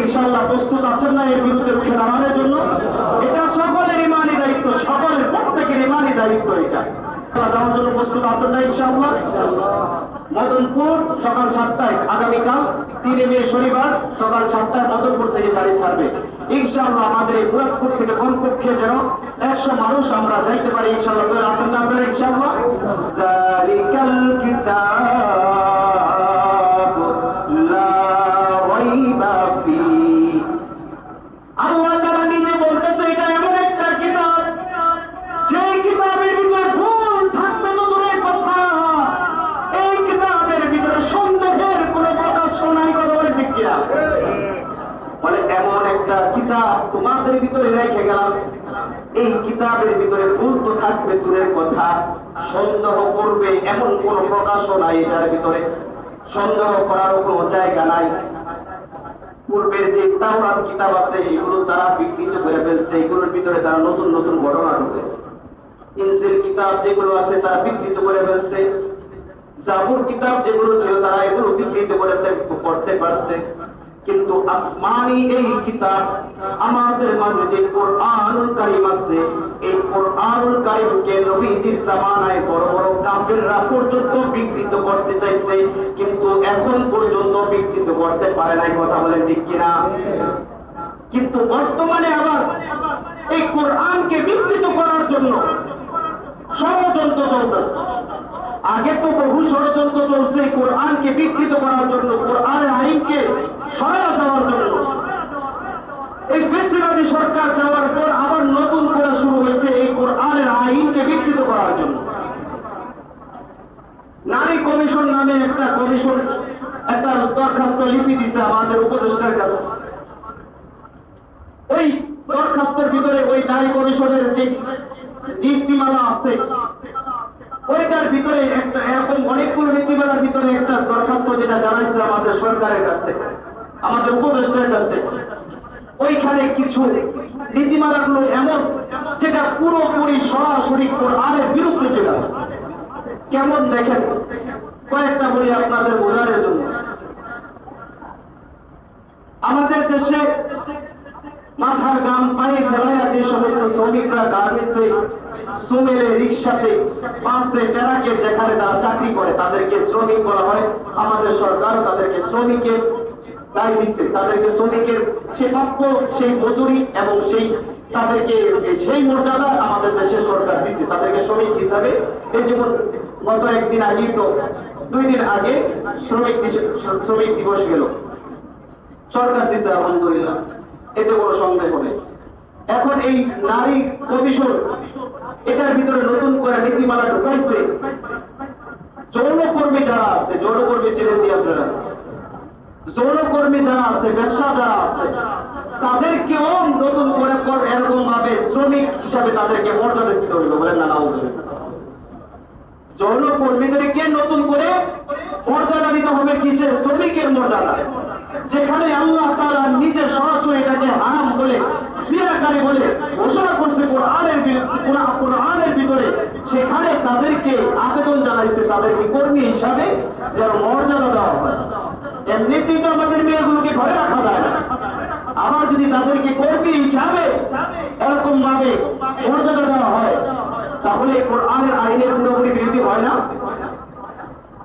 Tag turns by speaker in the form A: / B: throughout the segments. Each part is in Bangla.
A: ইনশাল্লাহ প্রস্তুত আছেন না এর বিরুদ্ধে রুখে দাঁড়ানোর জন্য। এটা সকলের ইমানি দায়িত্ব, সকলের প্রত্যেকের ইমানি দায়িত্ব এটা। যাওয়ার জন্য প্রস্তুত আছেন না ইনশাআল্লাহ। মদনপুর সকাল সাতটায়, আগামীকাল তিনে মে শনিবার সকাল সাতটায় মদনপুর থেকে গাড়ি ছাড়বে। ইনশাআল্লাহ আমাদের এই মুরাদপুর থেকে কমপক্ষে যেন একশো মানুষ আমরা যাইতে পারি, ইনশাআল্লাহ। তো আছেন না আপনারা ইনশাআল্লাহ? তোমাদের ভিতরে রেখে গেলাম। এই কিতাবের ভিতরে ভুল তো থাকবে, দূরের কথা। সন্দেহ করবে এমন কোন প্রকাশ্য নাই এটার ভিতরে। সন্দেহ করারও কোনো জায়গা নাই। পূর্বের যে তাওরাত কিতাব আছে, এগুলো তারা বিকৃত করে ফেলছে। এগুলোর ভিতরে তারা নতুন নতুন ঘটনা ঢুকেছে। ইনজিল কিতাব যেগুলো আছে, তারা বিকৃত করে ফেলছে। জাবুর কিতাব যেগুলো ছিল, তারা এগুলো বিকৃত করে করতে পারছে। কিন্তু আসমানি এই কিতাব আমাদের মাঝে যে কোরআনুল কারিম আছে, এই কোরআনুল কারিমকে নবীজির জামানায় বড় বড় কাফেররা পর্যন্ত বিকৃত করতে চাইছে, কিন্তু এখন পর্যন্ত বিকৃত করতে পারে নাই কথা বলেন ঠিক কিনা? কিন্তু বর্তমানে আবার এই কোরআনকে বিকৃত করার জন্য ষড়যন্ত্র চলতেছে। আগে তো বহু ষড়যন্ত্র চলছে কোরআনকে বিকৃত করার জন্য কোরআনের আইনকে সরাই দেওয়ার জন্য এই ফেসিবাদী সরকার যাওয়ার পর আবার নতুন করে শুরু হয়েছে এই কোরআনের আইনকে বিকৃত করার জন্য। নারী কমিশন নামে একটা কমিশন, একটা দরখাস্ত লিপি দিচ্ছে আমাদের উপদেষ্টার কাছে। ওই দরখাস্তের ভিতরে ওই নারী কমিশনের যে নীতিমালা আছে, ওইটার ভিতরে একটা এরকম অনেকগুলো নীতিমালার ভিতরে একটা দরখাস্ত যেটা জানাইছে আমাদের সরকারের কাছে, আমাদের উপদেষ্টার কাছে। ওইখানে কিছু নীতিমালাগুলো এমন, যেটা পুরোপুরি সরাসরি কোরআনের বিরুদ্ধে আসে। কেমন দেখেন? কয়েকটা বলি আপনাদের বোঝানোর জন্য। আমাদের দেশে মাথার গাম পায়ে ফেলাইয়া যে সমস্ত শ্রমিকরা গার্মেন্টসে সুমেলে রিক্সাতে বাসে ট্রাকে যেখানে তারা চাকরি করে, তাদেরকে শ্রমিক বলা হয়। আমাদের সরকার তাদেরকে শ্রমিকের দায় দিচ্ছে। তাদেরকে শ্রমিকের সে প্রাপ্য সেই মজুরি এবং সেই তাদেরকে সেই মর্যাদা আমাদের দেশের সরকার দিচ্ছে। তাদেরকে শ্রমিক হিসাবে এই যেমন গত একদিন আগেই তো, দুই দিন আগে শ্রমিক শ্রমিক দিবস গেল। সরকার দিচ্ছে, আলহামদুলিল্লাহ। এতে কোনো সন্দেহ নেই। এখন এই নারী কমিশন, এটার ভিতরে নতুন করে নীতিমালা ঢুকাইছে যৌনকর্মী যারা আছে যৌনকর্মী ছেড়ে দিয়ে আপনারা যৌনকর্মী যারা আছে, ব্যবসা যারা আছে তাদেরকেও নতুন করে এরকম ভাবে শ্রমিক হিসাবে তাদেরকে মর্যাদা দিতে হইল বলেন না নাউজুবিল্লাহ। যৌন কর্মীদেরকে নতুন করে মর্যাদা দিতে হবে কিসের? শ্রমিকের মর্যাদা। যেখানে আল্লাহ তারা নিজে সরাসরি এটাকে হারাম বলে সিরাকারী বলে ঘোষণা করছে কোরআনের কোরআনের ভিতরে। সেখানে তাদেরকে আবেদন জানাইছে তাদেরকে কর্মী হিসাবে যেন মর্যাদা দেওয়া হয়। এমনিতেই তো আমাদের মেয়েগুলোকে ঘরে রাখা যায় না। আবার যদি তাদেরকে কর্মী হিসাবে এরকম ভাবে মর্যাদা দেওয়া হয়, তাহলে কোরআনের আইনের পুরোপুরি বিরোধী হয় না।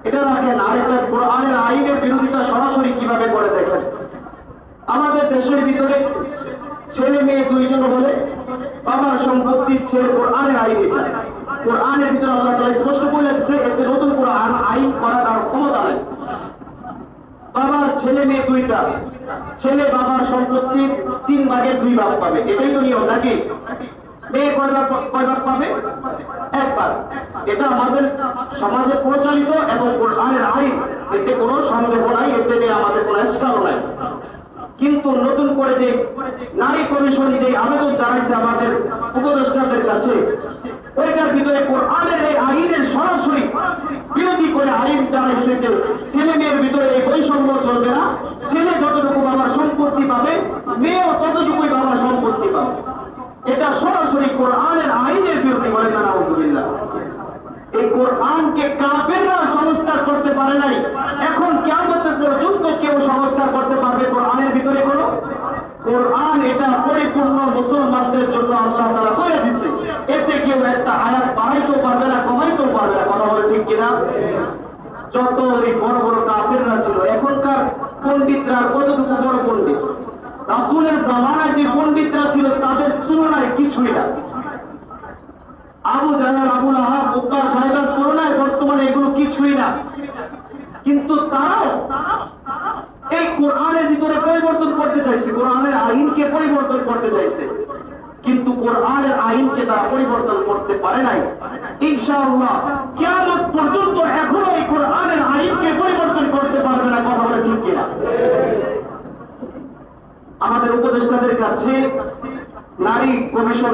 A: এটা রাখেন আর একটা কোরআনের আইনের বিরোধিতা সরাসরি কীভাবে করে দেখেন? আমাদের দেশের ভিতরে ছেলে মেয়ে দুইজন হলে বাবার সম্পত্তি ছেলে কোরআনের আইন এটা। কোরআনের ভিতরে আল্লাহ স্পষ্ট বলে দিচ্ছে এতে নতুন কোরআন আইন করার আর ক্ষমতা নেই। বাবার ছেলে মেয়ে দুইটা। ছেলে বাবার সম্পত্তি তিন ভাগের দুই ভাগ পাবে। এটাই তো নিয়ম, নাকি? মেয়ে কয় ভাগ পাবে? একবার এটা আমাদের সমাজে প্রচলিত এবং কোরআনের আইন। এতে কোনো সন্দেহ নাই, এতে নিয়ে আমাদের কোনো এসকালও নাই। কিন্তু নতুন করে যে নারী কমিশন যে আবেদন জানাইছে আমাদের উপদেষ্টাদের কাছে, ওইটার ভিতরে কোরআনের এই আইনের সরাসরি বিরোধী করে আইন জানাইছে যে ছেলে বৈষম্য চলবে না। ছেলে যতটুকু বাবার সম্পত্তি পাবে, মেয়েও ততটুকুই বাবার সম্পত্তি পাবে। এটা সরাসরি কোরআনের আইনের বিরুদ্ধে বলে না নাউজুবিল্লাহ এই কোরআনকে কাফেররা সংস্কার করতে পারে নাই। এখন কেমন পর্যন্ত কেউ সংস্কার করতে পারবে কোরআনের ভিতরে কোনো? কোরআন এটা পরিপূর্ণ মুসলমানদের জন্য আল্লাহ তারা করে দিচ্ছে এতে কেউ একটা আয়াত বাড়াইতেও পারবে না, কমাইতেও পারবে না। কথা বলে ঠিক কিনা? যত ওই বড় বড় কাফেররা ছিল, এখনকার পণ্ডিতরা কতটুকু বড় পণ্ডিত? রাসুলের জামানায় যে পণ্ডিতরা ছিল, তাদের তুলনায় কিছুই না। আবু জাহাল আবুল আহাব মুক্তা সাহেবের তুলনায় বর্তমানে এগুলো কিছুই না। কিন্তু তারাও এই কোরআনের ভিতরে পরিবর্তন করতে চাইছে। কোরআনের আইনকে পরিবর্তন করতে চাইছে। কিন্তু কোরআনের আইনকে তারা পরিবর্তন করতে পারে নাই। ইনশাআল্লাহ, কিয়ামত পর্যন্ত এখনও কোরআনের আইনকে পরিবর্তন করতে পারবে না কথা বলে ঠিক কিনা? আমাদের উপদেষ্টাদের কাছে নারী কমিশন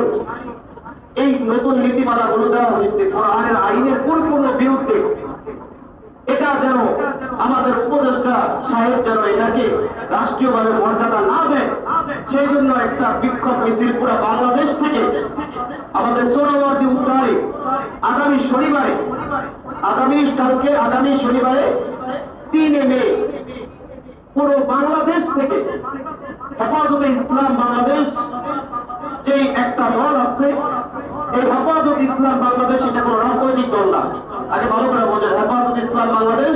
A: এই নতুন নীতিমালাগুলো দেওয়া হয়েছে, কোরআনের আইনের পরিপূর্ণ বিরুদ্ধে। এটা যেন আমাদের উপদেষ্টা সাহেব যেন এটাকে রাষ্ট্রীয়ভাবে মর্যাদা না দেয় সেই জন্য একটা বিক্ষোভ মিছিল পুরো বাংলাদেশ থেকে আমাদের সোনাবর্তী উত্তরে আগামী শনিবারে আগামী কালকে, আগামী শনিবারে তিনে মে, পুরো বাংলাদেশ থেকে হেফাজতে ইসলাম বাংলাদেশ যেই একটা দল আছে, এই হেফাজত ইসলাম বাংলাদেশ এটা কোনো রাজনৈতিক দল না। আগে ভালো করে বোঝেন, হেফাজত ইসলাম বাংলাদেশ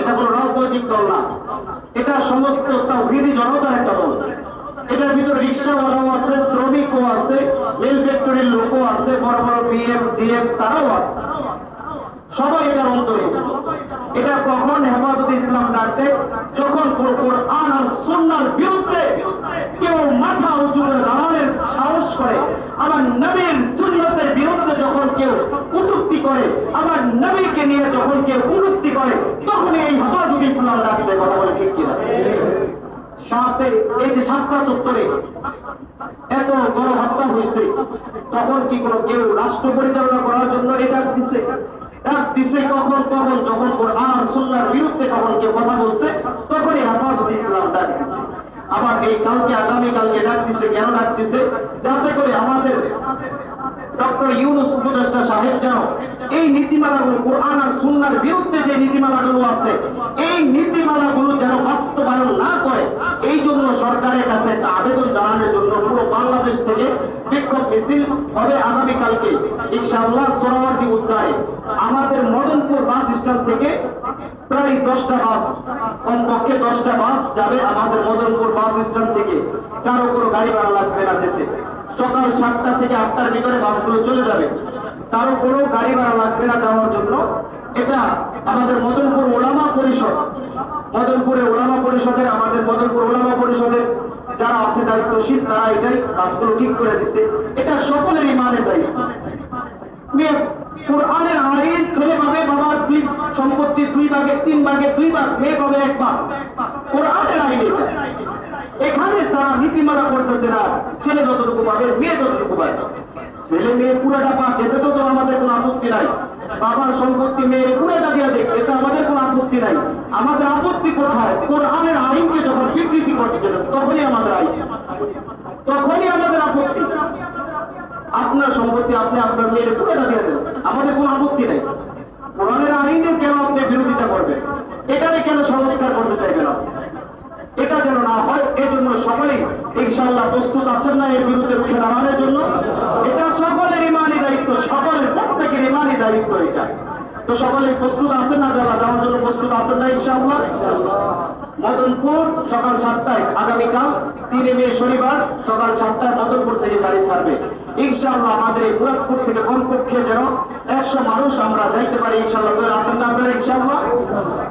A: এটা কোনো রাজনৈতিক দল না। এটা সমস্ত তাওহিদি জনতার একটা দল। এটার ভিতরে রিক্সাওয়ালাও আছে, শ্রমিকও আছে মিল ফ্যাক্টরির লোকও আছে, বড় বড় বিএম জিএম তারাও আছে। সবাই এটার অন্তর্ভুক্ত এটা কখন হেফাজত ইসলাম ডাকতে, যখন কোরআন আর সুন্নার বিরুদ্ধে কেউ মাথা উঁচু করে দাঁড়ানোর সাহস করে, আমার নবীর সুন্নতের বিরুদ্ধে যখন কেউ কটূক্তি করে, আমার নবীকে নিয়ে যখন কেউ কটূক্তি করে তখন এই হেফাজত ইসলাম ডাকতে কথা বলে ঠিক কিনা? সাথে এই যে সাতটা চত্বরে এত বড় হত্যা হয়েছে, তখন কি কোনো কেউ রাষ্ট্র পরিচালনা করার জন্য এটা দিচ্ছে ডাক দিছে কখন কখন, যখন কোরআন, সুন্নার বিরুদ্ধে কখন কেউ কথা বলছে, তখনই হেফাজত ইসলাম ডাক দিছে। আবার এই কালকে, আগামী কালকে ডাক দিছে, কেন ডাক দিছে? যাতে করে আমাদের ডক্টর ইউনুস উপদেষ্টা সাহেব যেন এই নীতিমালাগুলো, কোরআন আর সুন্নার বিরুদ্ধে যে নীতিমালাগুলো আছে, এই নীতিমালাগুলো যেন বাস্তবায়ন না করে, এই জন্য সরকারের কাছে একটা আবেদন জানানোর জন্য পুরো বাংলাদেশ থেকে বিক্ষোভ মিছিল হবে আগামীকালকে। ইনশাআল্লাহ সোনাওয়ার্দী উদ্যানে আমাদের মদনপুর বাস স্ট্যান্ড থেকে প্রায় দশটা বাস, কমপক্ষে দশটা বাস যাবে আমাদের মদনপুর বাস স্ট্যান্ড থেকে। কারও কোনো গাড়ি ভাড়া লাগবে না যেতে। সকাল সাতটা থেকে আটটার ভিতরে বাসগুলো চলে যাবে। কারও কোনো গাড়ি ভাড়া লাগবে না যাওয়ার জন্য। এটা আমাদের মদনপুর ওলামা পরিষদ। মদনপুরে ওলামা পরিষদের, আমাদের মদনপুর ওলামা পরিষদের যারা আছে দায়িত্বশীল তারা এটাই কাজগুলো ঠিক করে দিচ্ছে। এটা সকলের ইমানের দায়িত্ব। কোরআনের আইন ছেলে পাবে, বাবার দুই সম্পত্তি দুই ভাগে, তিন ভাগে, দুই ভাগ মেয়ে পাবে এক ভাগ। কোরআনের আইন এখানে তারা নীতিমালা করতেছে না, ছেলে যতটুকু পাবে, মেয়ে যতটুকু পাবে। ছেলে মেয়ে পুরাটা পাক, এতে তো আমাদের কোনো আপত্তি নাই। বাবার সম্পত্তি মেয়ের পুরাটা দিয়ে দেখ, এতে আমাদের কোনো আপত্তি নাই। আমাদের আপত্তি কোথায়? কোরআনের আইনকে যখন বিকৃতি করছে তখনই আমাদের আইন। তখনই আমাদের আপত্তি। আপনার সম্পত্তি আপনি আপনার মেয়ের দিয়ে দেন। আমাদের কোনো আপত্তি নেই। কোরআনের আইনের কেন আপনি বিরোধিতা করবেন? এটারে কেন সংস্কার করতে চাইবেন আপনি? এটা যেন না হয় এই জন্য সকলেই ইনশাল্লাহ প্রস্তুত আছেন না এর বিরুদ্ধে রুখে দাঁড়ানোর জন্য। এটা সকলের ইমানি দায়িত্ব, সকলের প্রত্যেকের ইমানি দায়িত্ব এটা। তো সকলে প্রস্তুত আছেন না? যারা যাওয়ার জন্য প্রস্তুত আছেন না ইনশাআল্লাহ? মদনপুর সকাল সাতটায়, আগামীকাল তিনে মে শনিবার সকাল সাতটায় মদনপুর থেকে গাড়ি ছাড়বে। ইনশাআল্লাহ আমাদের এই মুরাদপুর থেকে কমপক্ষে যেন একশো মানুষ আমরা যাইতে পারি, ইনশাআল্লাহ। আসেন না আপনারা, ইনশাআল্লাহ?